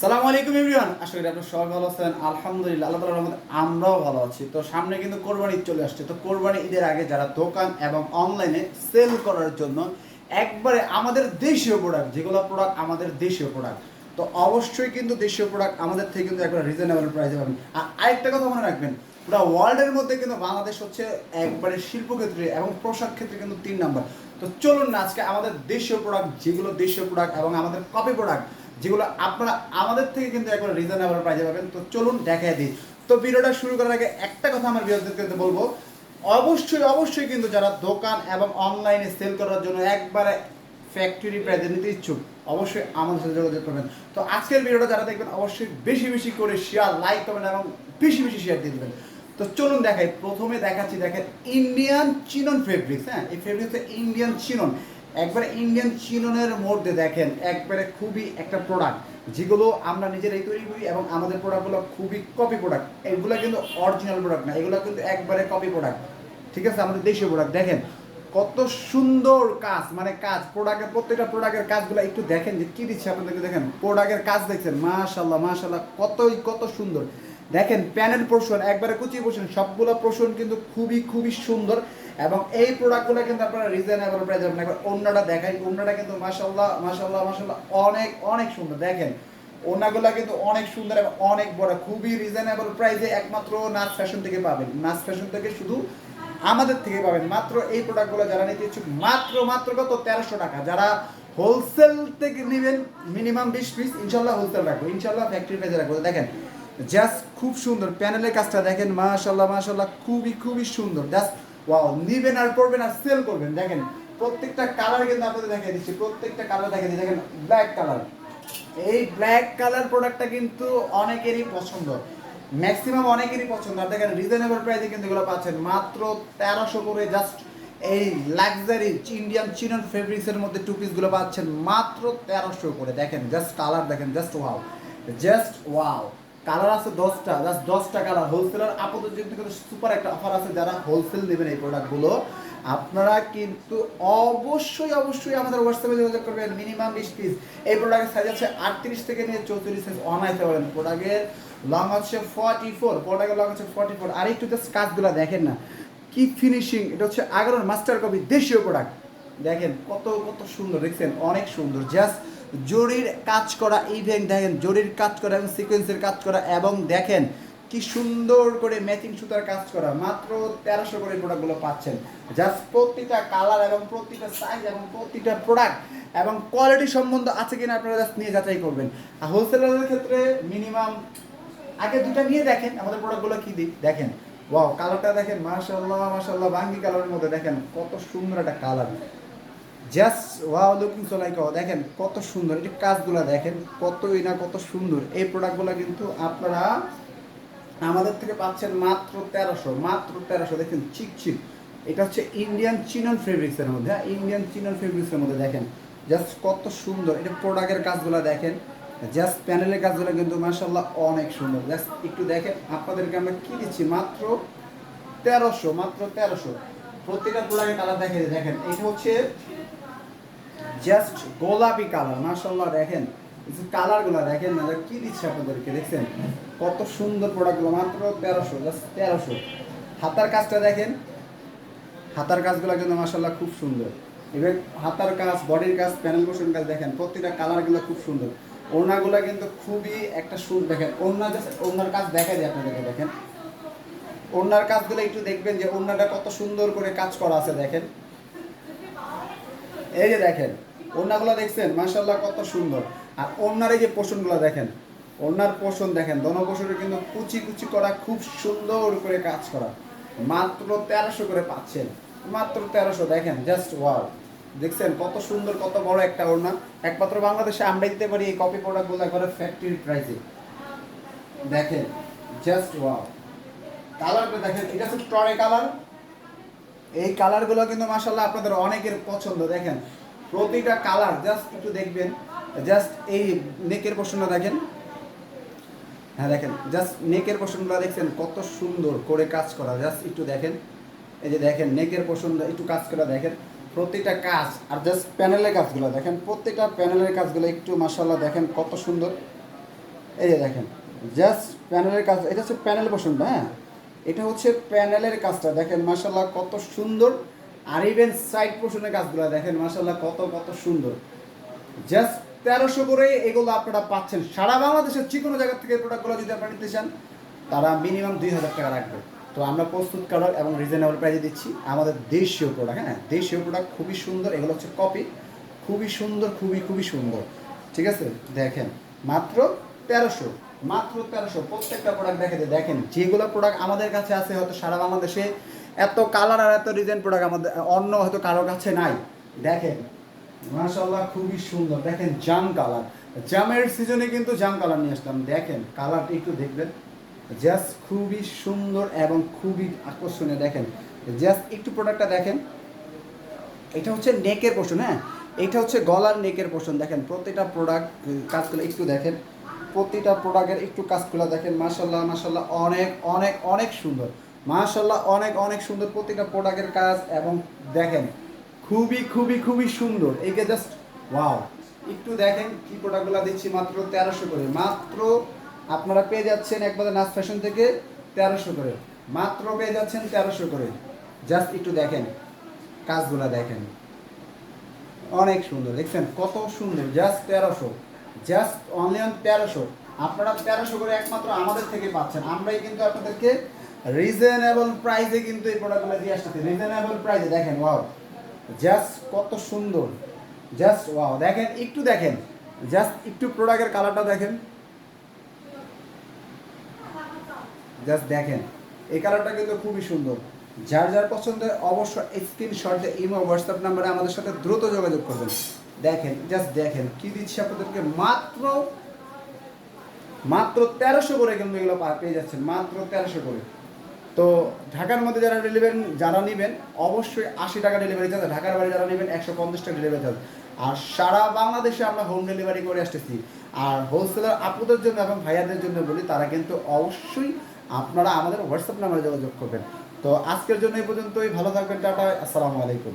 সালামু আলাইকুম এভরিওয়ান, আশা করি আপনারা সবাই ভালো আছেন। আলহামদুলিল্লাহ, আল্লাহ তাআলার রহমতে আমরাও ভালো আছি। তো সামনে কিন্তু কোরবানি ঈদ চলে আসছে। তো কোরবানি ঈদের আগে যারা দোকান এবং অনলাইনে সেল করার জন্য একবারে আমাদের দেশীয় প্রোডাক্ট যেগুলো প্রোডাক্ট আমাদের দেশীয় প্রোডাক্ট তো অবশ্যই কিন্তু দেশীয় প্রোডাক্ট আমাদের থেকে কিন্তু একবার রিজনেবল প্রাইসে পাবেন। আর আরেকটা কথা মনে রাখবেন, পুরো ওয়ার্ল্ডের মধ্যে কিন্তু বাংলাদেশ হচ্ছে একবারে শিল্পক্ষেত্রে এবং পোশাক ক্ষেত্রে কিন্তু তিন নাম্বার। তো চলুন না, আজকে আমাদের দেশীয় প্রোডাক্ট যেগুলো দেশীয় প্রোডাক্ট এবং আমাদের কপি প্রোডাক্ট যেগুলো আপনারা আমাদের থেকে কিন্তু একবার রিজনেবল প্রাইসে পাবেন। তো চলুন দেখাই দিই। তো ভিডিওটা শুরু করার আগে একটা কথা আমার বিরোধীদেরকে বলব। অবশ্যই অবশ্যই কিন্তু যারা দোকান এবং অনলাইনে সেল করার জন্য একবারে ফ্যাক্টরি প্রাইজে নিতে ইচ্ছুক, অবশ্যই আমাদের সাথে যোগাযোগ করবেন। তো আজকের ভিডিওটা যারা দেখবেন, অবশ্যই বেশি বেশি করে শেয়ার লাইক করবেন এবং বেশি বেশি শেয়ার দিয়ে দেবেন। তো চলুন দেখাই। প্রথমে দেখাচ্ছি, দেখেন ইন্ডিয়ান চিনন ফেব্রিক্স হ্যাঁ? এই ফেব্রিক্স ইন্ডিয়ান চিনন একবারে ইন্ডিয়ান চিননের মধ্যে দেখেন, একবারে খুবই একটা প্রোডাক্ট যেগুলো আমরা নিজেরাই তৈরি করি এবং আমাদের প্রোডাক্টগুলো খুবই কপি প্রোডাক্ট এগুলো কিন্তু অরিজিনাল প্রোডাক্ট না, এগুলো কিন্তু একবারে কপি প্রোডাক্ট ঠিক আছে, আমাদের দেশীয় প্রোডাক্ট দেখেন, কত সুন্দর কাজ মানে কাজ প্রোডাক্টের প্রত্যেকটা প্রোডাক্টের কাজগুলো একটু দেখেন যে কি দিচ্ছে আপনাদেরকে দেখেন। প্রোডাক্টের কাজ দেখছেন মাশাল্লাহ মাশাল্লাহ কতই, কত সুন্দর। দেখেন, প্যানেল পোর্শন একবারে কুচি পোর্শন সবগুলো পোর্শন কিন্তু খুবই খুবই সুন্দর। এবং এই প্রোডাক্টগুলো কিন্তু আপনারা রিজনেবল প্রাইস পাবেন। একবার অন্যটা দেখাই অন্যটা কিন্তু মাশাল্লাহ মাশাল্লাহ মাশাল্লাহ অনেক অনেক সুন্দর। দেখেন ওনাগুলা কিন্তু অনেক সুন্দর এবং অনেক বড়। খুবই রিজনেবল প্রাইসে একমাত্র নাচ ফ্যাশন থেকে পাবেন। নাচ ফ্যাশন থেকে শুধু আমাদের থেকে পাবেন। মাত্র এই প্রোডাক্টগুলো যারা নিতে ইচ্ছুক, মাত্র মাত্র কত? তেরোশো টাকা। যারা হোলসেল থেকে নেবেন মিনিমাম বিশ পিস ইনশাল্লাহ হোলসেল রাখব। ইনশাল্লাহ ফ্যাক্টরি প্রাইসে রাখব। দেখেন জাস্ট খুব সুন্দর। প্যানেলের কাজটা দেখেন মাশাল্লাহ মাশাল্লাহ খুবই খুবই সুন্দর। জাস্ট ওয়াও নিবেন আর পড়বেন আর সেল করবেন। দেখেন, প্রত্যেকটা কালার কিন্তু আপনাদের দেখাই দিচ্ছি। প্রত্যেকটা কালার দেখাই দিচ্ছি। দেখেন ব্ল্যাক কালার এই ব্ল্যাক কালার প্রোডাক্টটা কিন্তু অনেকেরই পছন্দ। ম্যাক্সিমাম অনেকেরই পছন্দ। আর দেখেন রিজনেবল প্রাইসে কিন্তু এগুলো পাচ্ছেন। মাত্র তেরোশো করে জাস্ট এই লাক্সারি ইন্ডিয়ান চিনন ফেব্রিক্সের মধ্যে টু পিসগুলো পাচ্ছেন। মাত্র তেরোশো করে। দেখেন জাস্ট কালার দেখেন just wow just wow colour আছে দশটা জাস্ট দশটা কালার হোলসেলার আপাতত কিন্তু সুপার একটা অফার আছে যারা হোলসেল নেবেন এই প্রোডাক্টগুলো আপনারা কিন্তু অবশ্যই অবশ্যই আমাদের হোয়াটসঅ্যাপে যোগাযোগ করবেন মিনিমাম বিশ পিস এই প্রোডাক্টের সাইজ আছে আটত্রিশ থেকে নিয়ে চৌত্রিশ সাইজ অনাইতে পারেন প্রোডাক্টের লং হচ্ছে ফর্টি ফোর প্রোডাক্টের লং হচ্ছে ফর্টি ফোর আর একটু জাস্ট কাজগুলো দেখেন না। কি ফিনিশিং এটা হচ্ছে আগারোর মাস্টার কপি দেশীয় প্রোডাক্ট দেখেন কত কত সুন্দর, দেখছেন? অনেক সুন্দর। জাস্ট জরির কাজ করা ইভেন দেখেন, জরির কাজ করা এবং সিকোয়েন্সের কাজ করা এবং দেখেন কি সুন্দর করে ম্যাচিং সুতার কাজ করা। মাত্র তেরোশো করে প্রোডাক্টগুলো পাচ্ছেন। জাস্ট প্রতিটা কালার এবং প্রতিটা সাইজ এবং প্রতিটা প্রোডাক্ট এবং কোয়ালিটি সম্বন্ধ আছে কিনা আপনারা জাস্ট নিয়ে যাচাই করবেন। আর হোলসেলারের ক্ষেত্রে মিনিমাম আগে দুটা নিয়ে দেখেন, আমাদের প্রোডাক্টগুলো কী দিই? দেখেন। ওয়াও কালারটা দেখেন মাশাল্লাহ মাশাল্লাহ বাঙ্গি কালারের মধ্যে দেখেন কত সুন্দর একটা colour just wow looking so like দেখেন কত সুন্দর, এই কাজগুলো দেখেন, কতই না কত সুন্দর। এই প্রোডাক্টগুলো কিন্তু আপনারা আমাদের থেকে পাচ্ছেন মাত্র তেরোশো মাত্র তেরোশো। দেখেন চিক চিক। এটা হচ্ছে ইন্ডিয়ান চিনন ফেব্রিক্সের মধ্যে হ্যাঁ? ইন্ডিয়ান চিনন ফেব্রিক্সের মধ্যে দেখেন। জাস্ট কত সুন্দর। এটা প্রোডাক্টের কাজগুলো দেখেন জাস্ট প্যানেলের কাজগুলো কিন্তু মাসাল্লাহ অনেক সুন্দর। জাস্ট একটু দেখেন, আপনাদেরকে আমরা কি দিচ্ছি? মাত্র তেরোশো মাত্র তেরোশো। প্রত্যেকটা প্রোডাক্টের কালার দেখে দেখেন। এটা হচ্ছে জাস্ট গোলাপি কালার মাশাল্লাহ দেখেন। কালারগুলো দেখেন না, কি দিচ্ছে আপনাদেরকে, দেখছেন? কত সুন্দর প্রোডাক্টগুলো মাত্র তেরোশো জাস্ট তেরোশো। হাতার কাজটা দেখেন। হাতার কাজগুলো কিন্তু মাশাল্লাহ খুব সুন্দর। এবার হাতার কাজ বডির কাজ প্যানেল পোষণ কাজ দেখেন, প্রতিটা কালারগুলো খুব সুন্দর। ওড়নাগুলো কিন্তু খুবই একটা সুর দেখেন। ওড়না জাস্ট ওড়নার কাজ দেখা যায় আপনাদেরকে, দেখেন। ওড়নার কাজগুলো একটু দেখবেন যে ওড়নাটা কত সুন্দর করে কাজ করা আছে, দেখেন। এই যে দেখেন ওড়নাগুলো দেখছেন? মাশাল্লাহ কত সুন্দর। আর ওড়নার এই যে পোষণগুলো দেখেন, ওড়নার পোষণ দেখেন দোনো পোষণে কিন্তু কুচি কুচি করা, খুব সুন্দর করে কাজ করা। মাত্র তেরোশো করে পাচ্ছেন। মাত্র তেরোশো, দেখেন জাস্ট ওয়াও দেখছেন, কত সুন্দর, কত বড় একটা ওড়না। একমাত্র বাংলাদেশে আমরা দিতে পারি এই কপি প্রোডাক্টগুলো একবারে ফ্যাক্টরি প্রাইসে দেখেন জাস্ট ওয়াও কালারটা দেখেন, এটা হচ্ছে টরে কালার এই কালারগুলো কিন্তু মাসাল্লাহ আপনাদের অনেকের পছন্দ, দেখেন। প্রতিটা কালার জাস্ট একটু দেখবেন জাস্ট এই নেকের পোর্শনটা দেখেন। হ্যাঁ দেখেন জাস্ট নেকের পোর্শনগুলো দেখছেন, কত সুন্দর করে কাজ করা জাস্ট একটু দেখেন। এই যে দেখেন নেকের পোর্শনটা একটু কাজ করা, দেখেন। প্রতিটা কাজ, আর জাস্ট প্যানেলের কাজগুলো, দেখেন প্রত্যেকটা প্যানেলের কাজগুলো একটু মাসাল্লাহ দেখেন কত সুন্দর। এই যে দেখেন জাস্ট প্যানেলের কাজ, এটা হচ্ছে প্যানেল পোষণটা হ্যাঁ। এটা হচ্ছে প্যানেলের কাজটা, দেখেন মাসাল্লাহ কত সুন্দর আর ইভেন সাইড পোষণের কাজগুলো দেখেন মাসাল্লাহ কত কত সুন্দর। জাস্ট তেরোশো করে এগুলো আপনারা পাচ্ছেন। সারা বাংলাদেশের যে কোনো জায়গা থেকে প্রোডাক্টগুলো যদি আপনারা নিতে চান, তারা মিনিমাম দুই হাজার টাকা রাখবে। তো আমরা প্রস্তুত প্রস্তুতকারক এবং রিজনেবল প্রাইসে দিচ্ছি। আমাদের দেশীয় প্রোডাক্ট হ্যাঁ দেশীয় প্রোডাক্ট খুবই সুন্দর, এগুলো হচ্ছে কপি খুবই সুন্দর, খুবই খুবই সুন্দর। ঠিক আছে? দেখেন, মাত্র তেরোশো মাত্র তেরোশো। প্রত্যেকটা প্রোডাক্ট দেখে দেখেন, যেগুলো প্রোডাক্ট আমাদের কাছে আছে হয়তো সারা বাংলাদেশে এত কালার আর এত ডিজাইন প্রোডাক্ট আমাদের, অন্য হয়তো কারোর কাছে নাই। দেখেন মাশাল্লাহ খুবই সুন্দর। দেখেন জাম কালার জামের সিজনে কিন্তু জাম কালার নিয়ে আসলাম। দেখেন কালারটা একটু দেখবেন। জাস্ট খুবই সুন্দর এবং খুবই আকর্ষণীয়। দেখেন জাস্ট একটু প্রোডাক্টটা দেখেন। এটা হচ্ছে নেকের পোর্শন হ্যাঁ? এটা হচ্ছে গলার নেকের পোর্শন দেখেন, প্রতিটা প্রোডাক্ট কাজগুলো একটু দেখেন। প্রতিটা প্রোডাক্টের একটু কাজগুলো দেখেন। মাশাল্লাহ মাশাল্লাহ অনেক অনেক অনেক সুন্দর। মাশাল্লাহ অনেক অনেক সুন্দর প্রতিটা প্রোডাক্টের কাজ এবং দেখেন, খুবই খুবই খুবই সুন্দর। এইকে জাস্ট ওয়াও একটু দেখেন কি প্রোডাক্টগুলো দিচ্ছি মাত্র তেরোশো করে। মাত্র আপনারা পেয়ে যাচ্ছেন একবারে নাচ ফ্যাশন থেকে তেরোশো করে। মাত্র পেয়ে যাচ্ছেন তেরোশো করে। জাস্ট একটু দেখেন, কাজগুলো দেখেন। অনেক সুন্দর, দেখছেন? কত সুন্দর। জাস্ট তেরোশো। জাস্ট অনলি অন তেরোশো। আপনারা তেরোশো করে একমাত্র আমাদের থেকে পাচ্ছেন। আমরাই কিন্তু আপনাদেরকে রিজনেবল প্রাইসে কিন্তু এই প্রোডাক্টগুলো দিয়ে আসতেছি। রিজনেবল প্রাইসে দেখেন ওয়াও জাস্ট কত সুন্দর। জাস্ট ওয়াও দেখেন, একটু দেখেন। জাস্ট একটু প্রোডাক্টের কালারটা দেখেন। জাস্ট দেখেন, এই কালারটা কিন্তু খুবই সুন্দর। যার যার পছন্দ অবশ্যই স্ক্রিনশট ইমো হোয়াটসঅ্যাপ নাম্বারে আমাদের সাথে দ্রুত যোগাযোগ করবেন। দেখেন জাস্ট দেখেন, কি দিচ্ছি আপনাদেরকে? মাত্র মাত্র তেরোশো করে কিন্তু এগুলো পেয়ে যাচ্ছেন, মাত্র তেরোশো করে। তো ঢাকার মধ্যে যারা ডেলিভারি যারা নেবেন, অবশ্যই আশি টাকা ডেলিভারি চার্জ ঢাকার বাড়ি যারা নেবেন, একশো পঞ্চাশ টাকা ডেলিভারি চার্জ আর সারা বাংলাদেশে আমরা হোম ডেলিভারি করে আসতেছি। আর হোলসেলার আপুদের জন্য এবং ভাইয়াদের জন্য বলি, তারা কিন্তু অবশ্যই আপনারা আমাদের হোয়াটসঅ্যাপ নাম্বারে যোগাযোগ করবেন। তো আজকের জন্য এই পর্যন্তই। ভালো থাকবেন, টাটা, আসসালামু আলাইকুম।